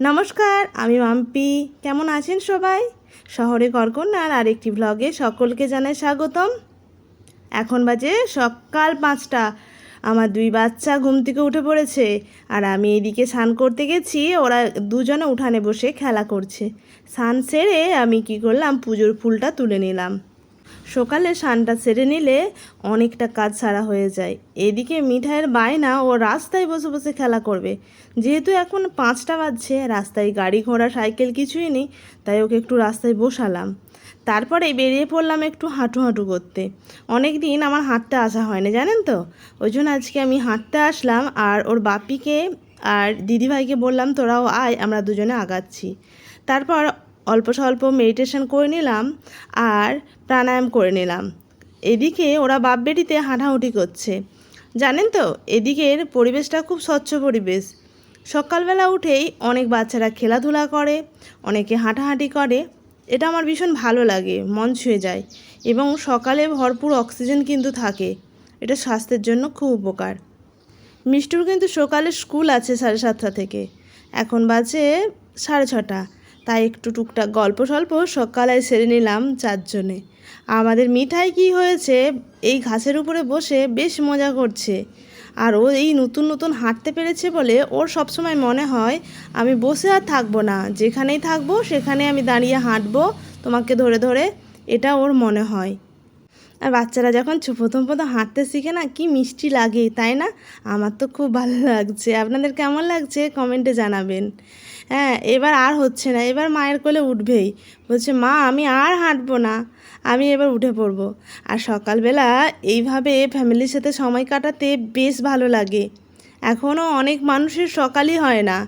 নমস্কার, আমি মাম্পি। কেমন আছেন সবাই? শহরে করকন্যার আরেকটি ব্লগে সকলকে জানাই স্বাগতম। এখন বাজে সকাল পাঁচটা। আমার দুই বাচ্চা ঘুম থেকে উঠে পড়েছে আর আমি এদিকে স্নান করতে গেছি, ওরা দুজনে উঠানে বসে খেলা করছে। স্নান সেরে আমি কি করলাম, পুজোর ফুলটা তুলে নিলাম। সকালে স্নানটা সেরে নিলে অনেকটা কাজ সারা হয়ে যায়। এদিকে মিঠাইয়ের বায়না ও রাস্তায় বসে বসে খেলা করবে। যেহেতু এখন পাঁচটা বাজছে, রাস্তায় গাড়ি ঘোড়া, সাইকেল কিছুই নেই, তাই ওকে একটু রাস্তায় বসালাম। তারপরে বেরিয়ে পড়লাম একটু হাঁটু হাঁটু করতে। অনেক দিন আমার হাঁটতে আসা হয়নি, জানেন তো? ওই জন্য আজকে আমি হাঁটতে আসলাম আর ওর বাপিকে আর দিদিভাইকে বললাম, তোরাও আয়, আমরা দুজনে আগাচ্ছি। তারপর অল্প স্বল্প মেডিটেশন করে নিলাম আর প্রাণায়াম করে নিলাম। এদিকে ওরা বাপ বেটিতে হাঁটাহুটি করছে। জানেন তো, এদিকের পরিবেশটা খুব স্বচ্ছ পরিবেশ। সকালবেলা উঠেই অনেক বাচ্চারা খেলাধুলা করে, অনেকে হাঁটাহাঁটি করে। এটা আমার ভীষণ ভালো লাগে, মন ছুঁয়ে যায় এবং সকালে ভরপুর অক্সিজেন কিন্তু থাকে। এটা স্বাস্থ্যের জন্য খুব উপকার। মিষ্টুর কিন্তু সকালে স্কুল আছে সাড়ে সাতটা থেকে। এখন বাজে সাড়ে ছটা। তাই একটু টুকটাক গল্প স্বল্প সকালে সেরে নিলাম চারজনে। আমাদের মিঠাই কি হয়েছে, এই ঘাসের উপরে বসে বেশ মজা করছে। আর ও এই নতুন নতুন হাঁটতে পেরেছে বলে ওর সবসময় মনে হয়, আমি বসে আর থাকব না, যেখানেই থাকব সেখানে আমি দাঁড়িয়ে হাঁটবো তোমাকে ধরে ধরে, এটা ওর মনে হয়। আর বাচ্চারা যখন প্রথম প্রথম হাঁটতে শিখে না, কি মিষ্টি লাগে, তাই না? আমার তো খুব ভালো লাগছে। আপনাদের কেমন লাগছে? কমেন্টে জানাবেন। হ্যাঁ এবার আর হচ্ছে না, এবার মায়ের কোলে উঠবেই। বলছে, মা, আমি আর হাঁটবো না, আমি এবার উঠে পড়ব। আর সকালবেলা এইভাবে ফ্যামিলির সাথে সময় কাটাতে বেশ ভালো লাগে। এখনও অনেক মানুষের সকালই হয় না।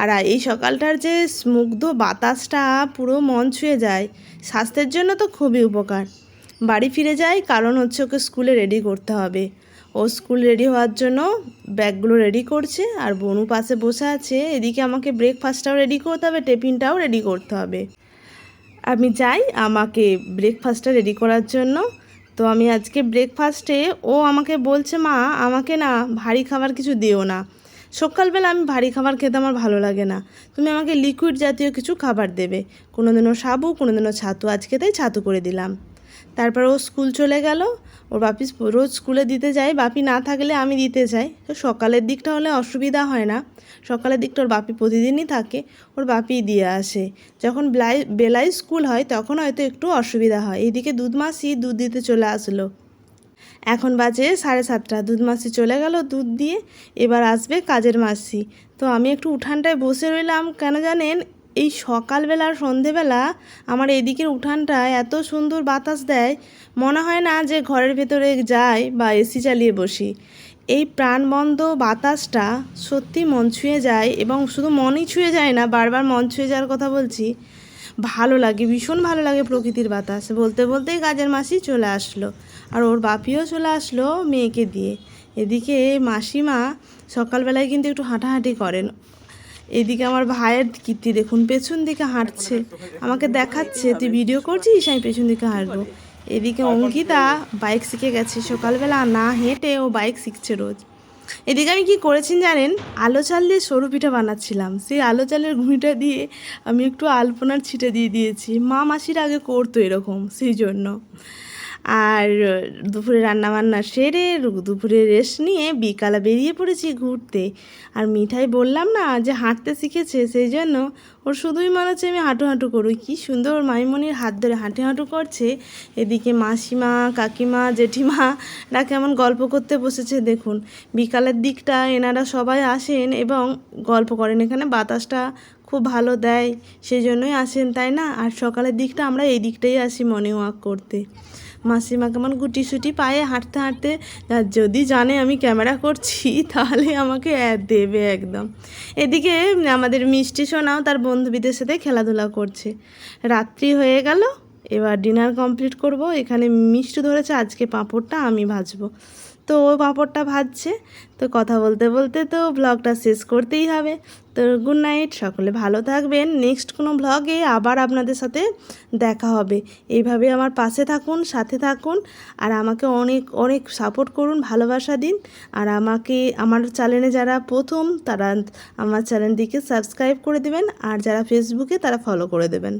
আর এই সকালটার যে স্মুগ্ধ বাতাসটা পুরো মন ছুঁয়ে যায়, স্বাস্থ্যের জন্য তো খুবই উপকার। বাড়ি ফিরে যাই, কারণ হচ্ছে ওকে স্কুলে রেডি করতে হবে। ও স্কুল রেডি হওয়ার জন্য ব্যাগগুলো রেডি করছে আর বনু পাশে বসে আছে। এদিকে আমাকে ব্রেকফাস্টটাও রেডি করতে হবে, টিফিনটাও রেডি করতে হবে। আমি যাই আমাকে ব্রেকফাস্টটা রেডি করার জন্য। তো আমি আজকে ব্রেকফাস্টে ও আমাকে বলছে, মা, আমাকে না ভারী খাবার কিছু দিও না। সকালবেলা আমি ভারী খাবার খেতে আমার ভালো লাগে না। তুমি আমাকে লিকুইড জাতীয় কিছু খাবার দেবে। কোনো দিনও সাবু কোনো দিনও ছাতু। আজকে তাই ছাতু করে দিলাম। তারপর ও স্কুল চলে গেল। ওর বাপি রোজ স্কুলে দিতে যায়, বাপি না থাকলে আমি দিতে যাই। তো সকালের দিকটা হলে অসুবিধা হয় না। সকালের দিকটা ওর বাপি প্রতিদিনই থাকে, ওর বাপি দিয়ে আসে। যখন বেলায় বেলায় স্কুল হয়, তখন হয়তো একটু অসুবিধা হয়। এদিকে দুধ মাসি দুধ দিতে চলে আসলো। এখন বাজে সাড়ে সাতটা। দুধ মাসি চলে গেল দুধ দিয়ে, এবার আসবে কাজের মাসি। তো আমি একটু উঠানটায় বসে রইলাম। কেন জানেন এই সকালবেলা আর সন্ধেবেলা আমার এদিকের উঠানটা এত সুন্দর বাতাস দেয়, মনে হয় না যে ঘরের ভেতরে যাই বা এসি চালিয়ে বসি। এই প্রাণবন্ধ বাতাসটা সত্যি মন ছুঁয়ে যায় এবং শুধু মনই ছুঁয়ে যায় না, বারবার মন ছুঁয়ে যাওয়ার কথা বলছি। ভালো লাগে, ভীষণ ভালো লাগে প্রকৃতির বাতাস। বলতে বলতেই কাজের মাসি চলে আসলো আর ওর বাপিও চলে আসলো মেয়েকে দিয়ে। এদিকে মাসিমা সকালবেলায় কিন্তু একটু হাঁটাহাঁটি করেন। এদিকে আমার ভাইয়ের কীর্তি দেখুন, পেছন দিকে হাঁটছে। আমাকে দেখাচ্ছে, তুই ভিডিও করছিস? আমি পেছন দিকে হাঁটবো। এদিকে অঙ্কিতা বাইক শিখে গেছে। সকালবেলা না হেঁটে ও বাইক শিখছে রোজ। এদিকে আমি কি করেছি জানেন? আলো চাল দিয়ে সরু পিঠা বানাচ্ছিলাম। সেই আলো চালের ঘুঁড়িটা দিয়ে আমি একটু আলপনার ছিটে দিয়ে দিয়েছি। মা মাসির আগে করতো এরকম, সেই জন্য। আর দুপুরে রান্নাবান্না সেরে দুপুরে রেস্ট নিয়ে বিকালে বেরিয়ে পড়েছি ঘুরতে। আর মিঠাই বললাম না যে হাঁটতে শিখেছে, সেই জন্য ওর শুধুই মনে হচ্ছে আমি হাঁটু হাঁটু করুই। কী সুন্দর মাইমনির হাত ধরে হাঁটু হাঁটু করছে। এদিকে মাসিমা, কাকিমা জেঠিমারা কেমন গল্প করতে বসেছে দেখুন। বিকালের দিকটা এনারা সবাই আসেন এবং গল্প করেন। এখানে বাতাসটা খুব ভালো দেয়, সেই জন্যই আসেন, তাই না? আর সকালের দিকটা আমরা এই দিকটাই আসি মর্নিং ওয়াক করতে। মাসিমা কেমন গুটি সুটি পায়ে হাঁটতে হাঁটতে যদি জানে আমি ক্যামেরা করছি, তাহলে আমাকে দেবে একদম। এদিকে আমাদের মিষ্টি সোনাও তার বন্ধুবিদের সাথে খেলাধুলা করছে। রাত্রি হয়ে গেল, এবার ডিনার কমপ্লিট করব। এখানে মিষ্টি ধরেছে, আজকে পাঁপড়টা আমি ভাজবো। তো ও পাঁপড়টা ভাজছে। তো কথা বলতে বলতে তো ব্লগটা শেষ করতেই হবে। তো গুড নাইট সকলে ভালো থাকবেন। নেক্সট কোনো ভ্লগে আবার আপনাদের সাথে দেখা হবে। এইভাবে আমার পাশে থাকুন, সাথে থাকুন, আর আমাকে অনেক অনেক সাপোর্ট করুন, ভালোবাসা দিন। আর আমাকে, আমার চ্যানেলে যারা প্রথম, তারা আমার চ্যানেলটিকে সাবস্ক্রাইব করে দেবেন। আর যারা ফেসবুকে তারা ফলো করে দেবেন।